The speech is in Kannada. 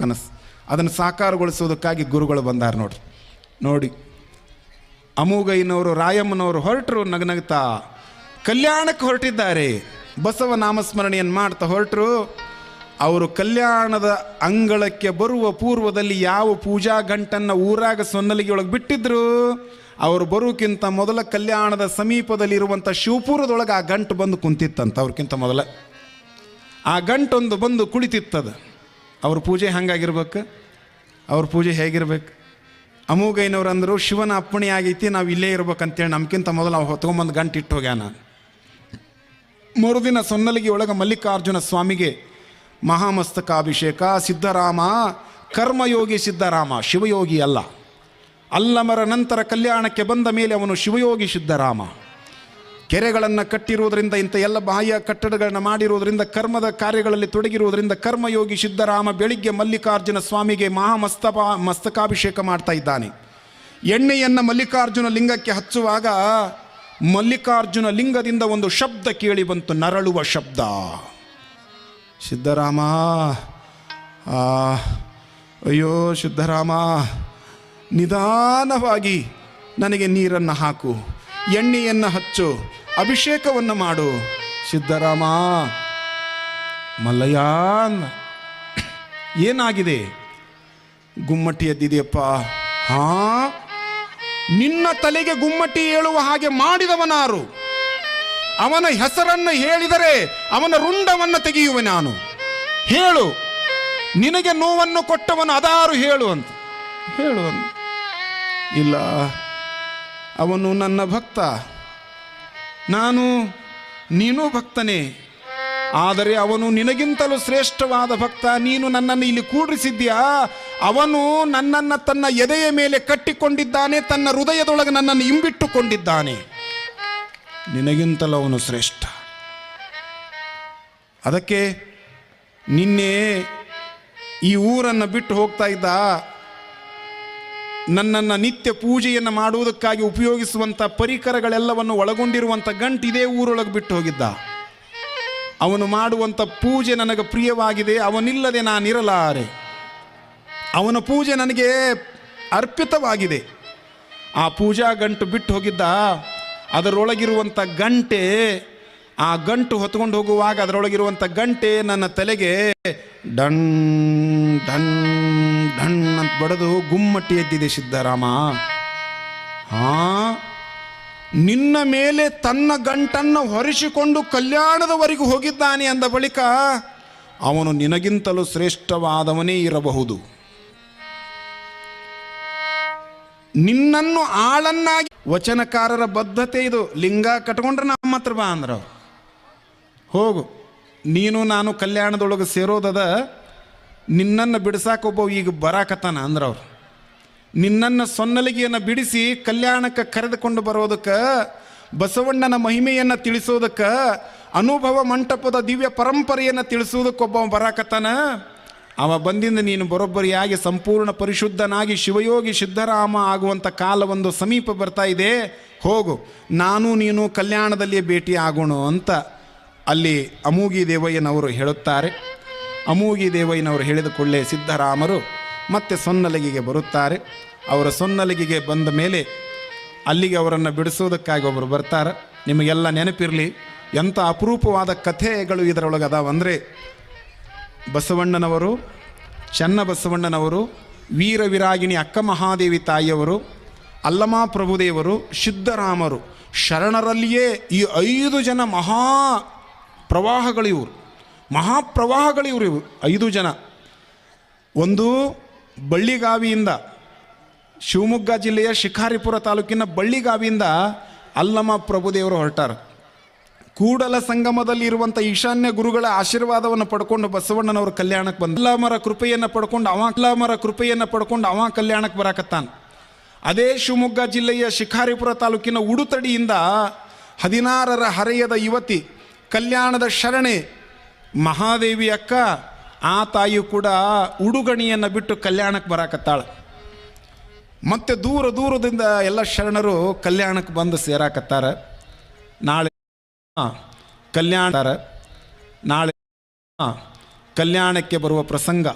ಕನಸು. ಅದನ್ನು ಸಾಕಾರಗೊಳಿಸೋದಕ್ಕಾಗಿ ಗುರುಗಳು ಬಂದಾರ ನೋಡ್ರಿ. ನೋಡಿ ಅಮೂಗೈನವರು ರಾಯಮ್ಮನವರು ಹೊರಟರು ನಗನಗ್ತಾ, ಕಲ್ಯಾಣಕ್ಕೆ ಹೊರಟಿದ್ದಾರೆ. ಬಸವ ನಾಮಸ್ಮರಣೆಯನ್ನು ಮಾಡ್ತಾ ಹೊರಟರು. ಅವರು ಕಲ್ಯಾಣದ ಅಂಗಳಕ್ಕೆ ಬರುವ ಪೂರ್ವದಲ್ಲಿ ಯಾವ ಪೂಜಾ ಗಂಟನ್ನು ಊರಾಗ ಸೊನ್ನಲಿಗೆ ಒಳಗೆ ಬಿಟ್ಟಿದ್ರು, ಅವರು ಬರೋಕ್ಕಿಂತ ಮೊದಲ ಕಲ್ಯಾಣದ ಸಮೀಪದಲ್ಲಿರುವಂಥ ಶಿವಪುರದೊಳಗೆ ಆ ಗಂಟು ಬಂದು ಕುಂತಿತ್ತಂತ ಅವ್ರಕ್ಕಿಂತ ಮೊದಲ. ಆ ಗಂಟೊಂದು ಬಂದು ಕುಳಿತಿತ್ತದ. ಅವ್ರ ಪೂಜೆ ಹಂಗಾಗಿರ್ಬೇಕು? ಅವ್ರ ಪೂಜೆ ಹೇಗಿರ್ಬೇಕು? ಅಮೂಗೈನವ್ರು ಅಂದರು, ಶಿವನ ಅಪ್ಪಣೆ ಆಗೈತಿ, ನಾವು ಇಲ್ಲೇ ಇರ್ಬೇಕಂತೇಳಿ ನಮ್ಗಿಂತ ಮೊದಲು ಅವು ಹೊತ್ಕೊಂಬಂದು ಗಂಟು ಇಟ್ಟು ಹೋಗ್ಯಾನ. ಮರುದಿನ ಸೊನ್ನಲಿಗೆ ಒಳಗೆ ಮಲ್ಲಿಕಾರ್ಜುನ ಸ್ವಾಮಿಗೆ ಮಹಾಮಸ್ತಕಾಭಿಷೇಕ ಸಿದ್ಧರಾಮ ಕರ್ಮಯೋಗಿ ಸಿದ್ಧರಾಮ ಶಿವಯೋಗಿ ಅಲ್ಲ. ಅಲ್ಲಮರ ನಂತರ ಕಲ್ಯಾಣಕ್ಕೆ ಬಂದ ಮೇಲೆ ಅವನು ಶಿವಯೋಗಿ ಸಿದ್ಧರಾಮ ಕೆರೆಗಳನ್ನು ಕಟ್ಟಿರುವುದರಿಂದ ಇಂಥ ಎಲ್ಲ ಬಾಹ್ಯ ಕಟ್ಟಡಗಳನ್ನು ಮಾಡಿರುವುದರಿಂದ ಕರ್ಮದ ಕಾರ್ಯಗಳಲ್ಲಿ ತೊಡಗಿರುವುದರಿಂದ ಕರ್ಮಯೋಗಿ ಸಿದ್ಧರಾಮ ಬೆಳಿಗ್ಗೆ ಮಲ್ಲಿಕಾರ್ಜುನ ಸ್ವಾಮಿಗೆ ಮಹಾಮಸ್ತಪ ಮಸ್ತಕಾಭಿಷೇಕ ಮಾಡ್ತಾ ಇದ್ದಾನೆ. ಎಣ್ಣೆಯನ್ನು ಮಲ್ಲಿಕಾರ್ಜುನ ಲಿಂಗಕ್ಕೆ ಹಚ್ಚುವಾಗ ಮಲ್ಲಿಕಾರ್ಜುನ ಲಿಂಗದಿಂದ ಒಂದು ಶಬ್ದ ಕೇಳಿ ಬಂತು, ನರಳುವ ಶಬ್ದ. ಸಿದ್ಧರಾಮ ಅಯ್ಯೋ ಸಿದ್ಧರಾಮ ನಿಧಾನವಾಗಿ ನನಗೆ ನೀರನ್ನು ಹಾಕು. ಎಣ್ಣೆಯನ್ನು ಹಚ್ಚು, ಅಭಿಷೇಕವನ್ನು ಮಾಡು. ಸಿದ್ದರಾಮ, ಮಲ್ಲಯ್ಯ ಏನಾಗಿದೆ? ಗುಮ್ಮಟಿ ಎದ್ದಿದೆಯಪ್ಪ. ಹಾ? ನಿನ್ನ ತಲೆಗೆ ಗುಮ್ಮಟಿ ಏಳುವ ಹಾಗೆ ಮಾಡಿದವನಾರು. ಅವನ ಹೆಸರನ್ನು ಹೇಳಿದರೆ ಅವನ ರುಂಡವನ್ನು ತೆಗೆಯುವೆ ನಾನು. ಹೇಳು. ನಿನಗೆ ನೋವನ್ನು ಕೊಟ್ಟವನು ಅದಾರು ಹೇಳು ಅಂತ. ಹೇಳು ಅಂತ. ಇಲ್ಲ. ಅವನು ನನ್ನ ಭಕ್ತ. ನಾನು ನೀನು ಭಕ್ತನೇ. ಆದರೆ ಅವನು ನಿನಗಿಂತಲೂ ಶ್ರೇಷ್ಠವಾದ ಭಕ್ತ. ನೀನು ನನ್ನನ್ನು ಇಲ್ಲಿ ಕೂಡಿಸಿದ್ಯಾ ಅವನು ನನ್ನನ್ನು ತನ್ನ ಎದೆಯ ಮೇಲೆ ಕಟ್ಟಿಕೊಂಡಿದ್ದಾನೆ, ತನ್ನ ಹೃದಯದೊಳಗೆ ನನ್ನನ್ನು ಇಂಬಿಟ್ಟುಕೊಂಡಿದ್ದಾನೆ ನಿನಗಿಂತಲೂ ಅವನು ಶ್ರೇಷ್ಠ. ಅದಕ್ಕೆ ನಿನ್ನೆ ಈ ಊರನ್ನು ಬಿಟ್ಟು ಹೋಗ್ತಾ ಇದ್ದ ನನ್ನನ್ನು ನಿತ್ಯ ಪೂಜೆಯನ್ನು ಮಾಡುವುದಕ್ಕಾಗಿ ಉಪಯೋಗಿಸುವಂಥ ಪರಿಕರಗಳೆಲ್ಲವನ್ನು ಒಳಗೊಂಡಿರುವಂಥ ಗಂಟು ಇದೇ ಊರೊಳಗೆ ಬಿಟ್ಟು ಹೋಗಿದ್ದ. ಅವನು ಮಾಡುವಂಥ ಪೂಜೆ ನನಗೆ ಪ್ರಿಯವಾಗಿದೆ, ಅವನಿಲ್ಲದೆ ನಾನಿರಲಾರೆ. ಅವನ ಪೂಜೆ ನನಗೆ ಅರ್ಪಿತವಾಗಿದೆ. ಆ ಪೂಜಾ ಗಂಟು ಬಿಟ್ಟು ಹೋಗಿದ್ದ ಅದರೊಳಗಿರುವಂಥ ಗಂಟೆ, ಆ ಗಂಟು ಹೊತ್ಕೊಂಡು ಹೋಗುವಾಗ ಅದರೊಳಗಿರುವಂಥ ಗಂಟೆ ನನ್ನ ತಲೆಗೆ ಡಣ್ ಢಣ್ ಢಣ್ ಅಂತ ಬಡದು ಗುಮ್ಮಟ್ಟಿ ಎದ್ದಿದೆ ಸಿದ್ದರಾಮ. ಹಾ ನಿನ್ನ ಮೇಲೆ ತನ್ನ ಗಂಟನ್ನು ಹೊರಿಸಿಕೊಂಡು ಕಲ್ಯಾಣದವರೆಗೂ ಹೋಗಿದ್ದಾನೆ ಅಂದ ಬಳಿಕ ಅವನು ನಿನಗಿಂತಲೂ ಶ್ರೇಷ್ಠವಾದವನೇ ಇರಬಹುದು. ನಿನ್ನನ್ನು ಆಳನ್ನಾಗಿ ವಚನಕಾರರ ಬದ್ಧತೆ ಇದು. ಲಿಂಗ ಕಟ್ಕೊಂಡ್ರೆ ನಮ್ಮ ಹತ್ರ ಬಾ ಅಂದ್ರ. ಹೋಗು, ನೀನು ನಾನು ಕಲ್ಯಾಣದೊಳಗೆ ಸೇರೋದದ ನಿನ್ನನ್ನು ಬಿಡಿಸಾಕೊಬ್ಬ ಈಗ ಬರಾಕತ್ತಾನ ಅಂದ್ರವ್ರು ನಿನ್ನನ್ನು ಸೊನ್ನಲಿಗೆಯನ್ನು ಬಿಡಿಸಿ ಕಲ್ಯಾಣಕ್ಕೆ ಕರೆದುಕೊಂಡು ಬರೋದಕ್ಕೆ, ಬಸವಣ್ಣನ ಮಹಿಮೆಯನ್ನು ತಿಳಿಸೋದಕ್ಕೆ, ಅನುಭವ ಮಂಟಪದ ದಿವ್ಯ ಪರಂಪರೆಯನ್ನು ತಿಳಿಸೋದಕ್ಕೊಬ್ಬ ಬರಾಕತ್ತಾನ. ಅವ ಬಂದಿಂದ ನೀನು ಬರೋಬ್ಬರಿಯಾಗಿ ಸಂಪೂರ್ಣ ಪರಿಶುದ್ಧನಾಗಿ ಶಿವಯೋಗಿ ಸಿದ್ಧರಾಮ ಆಗುವಂಥ ಕಾಲ ಒಂದು ಸಮೀಪ ಬರ್ತಾ ಇದೆ. ಹೋಗು, ನಾನು ನೀನು ಕಲ್ಯಾಣದಲ್ಲಿ ಭೇಟಿ ಆಗೋಣ ಅಂತ ಅಲ್ಲಿ ಅಮೂಗಿ ದೇವಯ್ಯನವರು ಹೇಳುತ್ತಾರೆ. ಅಮೂಗಿ ದೇವಯ್ಯನವರು ಹೇಳಿದ ಕೂಡಲೇ ಸಿದ್ಧರಾಮರು ಮತ್ತೆ ಸೊನ್ನಲಗಿಗೆ ಬರುತ್ತಾರೆ. ಅವರ ಸೊನ್ನಲಗಿಗೆ ಬಂದ ಮೇಲೆ ಅಲ್ಲಿಗೆ ಅವರನ್ನು ಬಿಡಿಸೋದಕ್ಕಾಗಿ ಒಬ್ಬರು ಬರ್ತಾರೆ. ನಿಮಗೆಲ್ಲ ನೆನಪಿರಲಿ, ಎಂಥ ಅಪರೂಪವಾದ ಕಥೆಗಳು ಇದರೊಳಗೆ ಅದಾವಂದರೆ ಬಸವಣ್ಣನವರು, ಚನ್ನ ಬಸವಣ್ಣನವರು, ವೀರ ವಿರಾಗಿಣಿ ಅಕ್ಕ ಮಹಾದೇವಿ ತಾಯಿಯವರು, ಅಲ್ಲಮ ಪ್ರಭುದೇವರು, ಸಿದ್ಧರಾಮರು, ಶರಣರಲ್ಲಿಯೇ ಈ ಐದು ಜನ ಮಹಾ ಪ್ರವಾಹಗಳು ಇವರು ಮಹಾಪ್ರವಾಹಗಳು ಇವರು ಇವು. ಐದು ಜನ. ಒಂದು ಬಳ್ಳಿಗಾವಿಯಿಂದ ಶಿವಮೊಗ್ಗ ಜಿಲ್ಲೆಯ ಶಿಕಾರಿಪುರ ತಾಲೂಕಿನ ಬಳ್ಳಿಗಾವಿಯಿಂದ ಅಲ್ಲಮ ಪ್ರಭುದೇವರು ಹೊರಟಾರ. ಕೂಡಲ ಸಂಗಮದಲ್ಲಿ ಇರುವಂಥ ಈಶಾನ್ಯ ಗುರುಗಳ ಆಶೀರ್ವಾದವನ್ನು ಪಡ್ಕೊಂಡು ಬಸವಣ್ಣನವರು ಕಲ್ಯಾಣಕ್ಕೆ ಬಂದ ಅಲ್ಲಮರ ಕೃಪೆಯನ್ನು ಪಡ್ಕೊಂಡು ಅವ ಅಲ್ಲಮರ ಕೃಪೆಯನ್ನು ಪಡ್ಕೊಂಡು ಅವ ಕಲ್ಯಾಣಕ್ಕೆ ಬರಾಕತ್ತಾನ. ಅದೇ ಶಿವಮೊಗ್ಗ ಜಿಲ್ಲೆಯ ಶಿಕಾರಿಪುರ ತಾಲೂಕಿನ ಉಡುತಡಿಯಿಂದ ಹದಿನಾರರ ಹರೆಯದ ಯುವತಿ ಕಲ್ಯಾಣದ ಶರಣೆ ಮಹಾದೇವಿ ಅಕ್ಕ, ಆ ತಾಯಿಯು ಕೂಡ ಉಡುಗಣಿಯನ್ನು ಬಿಟ್ಟು ಕಲ್ಯಾಣಕ್ಕೆ ಬರಾಕತ್ತಾಳ. ಮತ್ತೆ ದೂರ ದೂರದಿಂದ ಎಲ್ಲ ಶರಣರು ಕಲ್ಯಾಣಕ್ಕೆ ಬಂದು ಸೇರಾಕತ್ತಾರ. ನಾಳೆ ಕಲ್ಯಾಣ, ನಾಳೆ ಕಲ್ಯಾಣಕ್ಕೆ ಬರುವ ಪ್ರಸಂಗ.